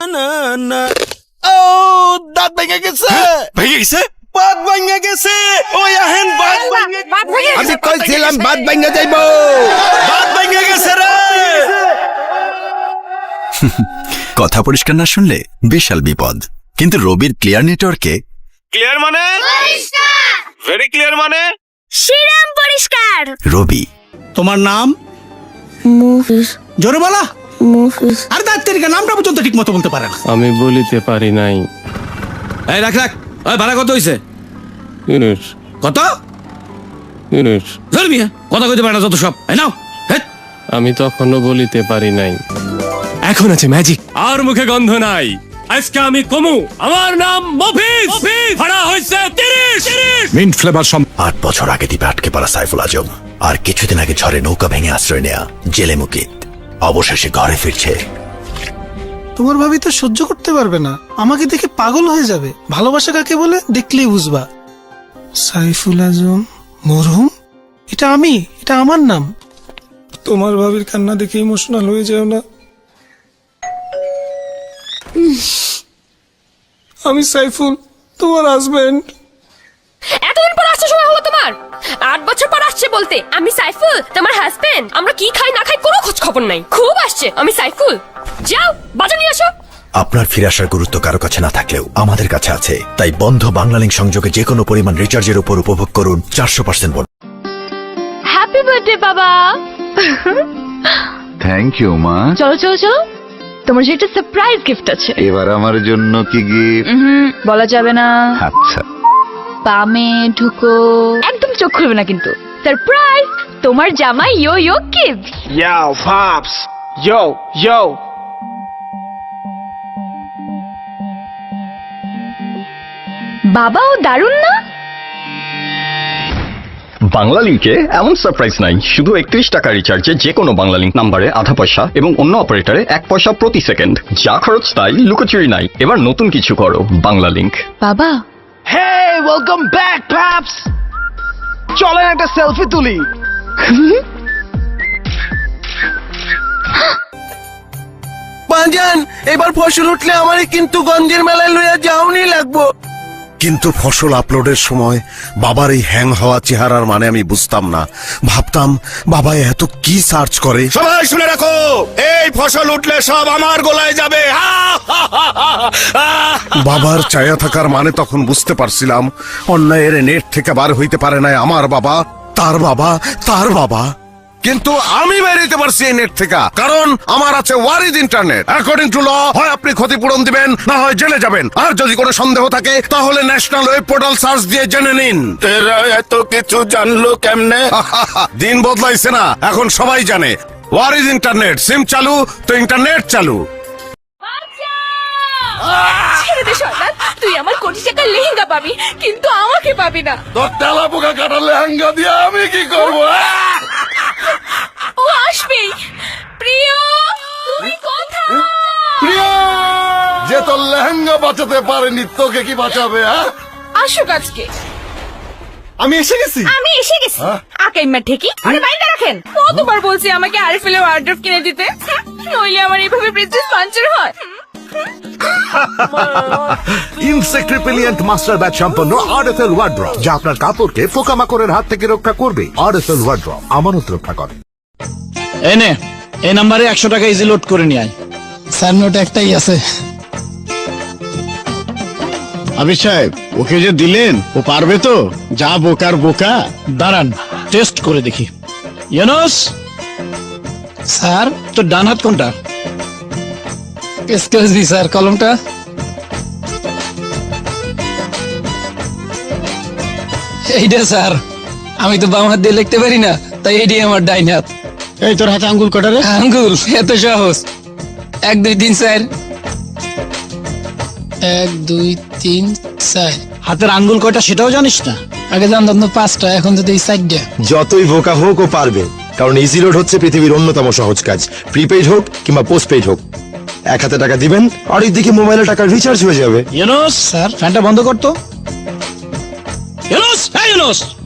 না না ও দাঁত ভেঙে গেছে। ভেঙে গেছে? বাদ ভেঙে গেছে। ওই আহেন বাদ ভেঙে আমি কইছিলাম বাদ ভেঙে যাইব। বাদ ভেঙে গেছে রে। কথা পরিষ্কার না শুনলে বিশাল বিপদ। কিন্তু রবির ক্লিয়ার নেটওয়ার্কে ক্লিয়ার মানে? ভেরি ক্লিয়ার মানে? পরিষ্কার। রবি। তোমার নাম? মুফিস। জোরে বলা মুফিস। আর দায়িত্বের নামটা পর্যন্ত ঠিক মতো বলতে পারে না। আমি বলিতে পারি নাই। এই রাখ রাখ। ওই ভাড়া কত হইছে? ইউনুস কত? ইউনুস ধরবি কথা কইতে পারে না যত সব। এই নাও। আমি তখনও বলিতে পারি নাই। এখন আছে ম্যাজিক আর মুখে গন্ধ নাই। আজকে আমি কমু। আমার নাম মফিজ ভাড়া হয়েছে তিরিশ। মিন্ট ফ্লেভার আট বছর আগে দ্বীপে আটকে পড়া সাইফুল আজম। আর কিছুদিন আগে ঝড়ে নৌকা ভেঙে আশ্রয় নেয়া জেলে মুকিত অবশেষে ঘরে ফিরছে। তোমার ভাবি তো সহ্য করতে পারবে না। আমাকে দেখে পাগল হয়ে যাবে। ভালোবাসা কাকে বলে? দেখলেই বুঝবা। সাইফুল আজম মরহুম? এটা আমি এটা আমার নাম। তোমার ভাবির কান্না দেখে ইমোশনাল হয়ে যাও না। আমি সাইফুল তোমার হাজবেন্ড এতদিন পর আসছে সময় হলো তোমার। বলতে আমি সাইফুল তোমার হাজবেন্ড আমরা কি খাই না খাই কোনো খোঁজ খবর নাই। খুব আসছে আমি সাইফুল। যাও বাজার নিয়ে আসো। আপনার ফিরে আসার গুরুত্ব কারও কাছে না থাকলেও আমাদের কাছে আছে। তাই বন্ধ বাংলালিংক সংযোগে যে কোনো পরিমাণ রিচার্জের উপর উপভোগ করুন চারশো পার্সেন্ট হ্যাপি বার্থডে বাবা। থ্যাংক ইউ মা। চলো চলো চলো। তোমার যে একটা সারপ্রাইজ গিফট আছে। এবার আমার জন্য কি গিফট বলা যাবে না। আচ্ছা। পামে ঢুকো। একদম চোখ খুলবে না কিন্তু। সারপ্রাইজ তোমার জামাই yo yo kid Yo, Pops. Yo, yo. বাবাও দারুণ না? বাংলা লিঙ্কে এমন সারপ্রাইজ নাই শুধু একত্রিশ টাকা রিচার্জে যে কোনো বাংলা লিঙ্ক নাম্বারে আধা পয়সা এবং অন্য অপারেটরে এক পয়সা প্রতি সেকেন্ড যা খরচ তাই লুকোচুরি নাই। এবার নতুন কিছু করো বাংলা লিঙ্ক বাবা। Hey, welcome back, Pops. চলেন একটা সেলফি তুলি। বাজান এবার ফসল উঠলে আমারই কিন্তু গঞ্জের মেলায় লইয়া যাওনি লাগবো। কিন্তু ফসল আপলোডের সময় বাবার এই হ্যাং হওয়া চেহারার মানে আমি বুঝতাম না। ভাবতাম বাবা এত কি সার্চ করে? সবাই শুনে রাখো এই ফসল উঠলে সব আমার গোলায় যাবে। হা, হা, হা, হা, হা। বাবার চায়া থাকার মানে তখন বুঝতে পারছিলাম অন্যায়ের নেট থেকে বার হইতে পারে না আমার বাবা তার বাবা তার বাবা। কিন্তু আমি বেরিয়ে পারছি এই নেট থেকে কারণ আমার আছে ওয়ারিজ ইন্টারনেট। অ্যাকর্ডিং টু ল হয় আপনি ক্ষতিপূরণ দিবেন না হয় জেলে যাবেন। আর যদি কোনো সন্দেহ থাকে তাহলে ন্যাশনাল ওয়েব পোর্টাল সার্চ দিয়ে জেনে নিন। তেরা এত কিছু জানলো কেমনে? দিন বদলাইছে না এখন সবাই জানে। ওয়ারিজ ইন্টারনেট সিম চালু তো ইন্টারনেট চালু। দে শয়তান তুই আমার কোটি টাকার লেহেঙ্গা পাবি কিন্তু আমাকে পাবি না। তোর তেলা পোকা কাটার লেহেঙ্গা দিয়ে আমি কি করব ও আসবেই। প্রিয় তুমি কোথায়? যে তোর লেহেঙ্গা বাঁচাতে পারেনি তোকে কি বাঁচাবে হ্যাঁ? আসুক আজকে। আমি এসে গেছি। আমি এসে গেছি। আকাইমা ঠেকি আরে বাইরে রাখেন। কতবার বলছি আমাকে আরফিলের ওয়ার্ড্রপ কিনে দিতে? হুম, নইলে আমার এইভাবে প্রিন্সেস পাঞ্চার হয়। ইনসেক্ট রিপেলিয়েন্ট মাস্টার ব্যাট সম্পন্ন আরএফএল ওয়ার্ড্রপ যা আপনার কাপড়কে পোকামাকড়ের হাত থেকে রক্ষা করবে। আরএফএল ওয়ার্ড্রপ আমানত রক্ষা করে। এনে এই নাম্বারে একশো টাকা ইজি লোড করে নিয়ে আয়। স্যার নোট একটাই আছে। আবির সাহেব ওকে যে দিলেন ও পারবে তো? যা বোকার বোকা। দাঁড়ান টেস্ট করে দেখি। ইউনুস! স্যার তোর ডান হাত কোনটা? এক্সকিউজ মি স্যার কলমটা এইটা স্যার আমি তো বাম হাত দিয়ে লিখতে পারি না তাই এইটাই আমার ডাইন হাত। এই তোর হাতে আঙ্গুল কটা রে? আঙ্গুল এত সহজ। এক দুই তিন স্যার এক দুই তিন চার। হাতের আঙ্গুল কয়টা সেটাও জানিস না? আগে জানতাম তো পাঁচটা এখন যদি এই চারটা। যতই বোকা হোক ও পারবে কারণ ইজি লোড হচ্ছে পৃথিবীর অন্যতম সহজ কাজ। প্রিপেইড হোক কিংবা পোস্টপেইড হোক। এক হাতে টাকা দিবেন আর দিকে মোবাইলে টাকা রিচার্জ হয়ে যাবে। ইউনুস স্যার? ফ্যানটা বন্ধ করতো ইউনুস হ্যাঁ ইউনুস।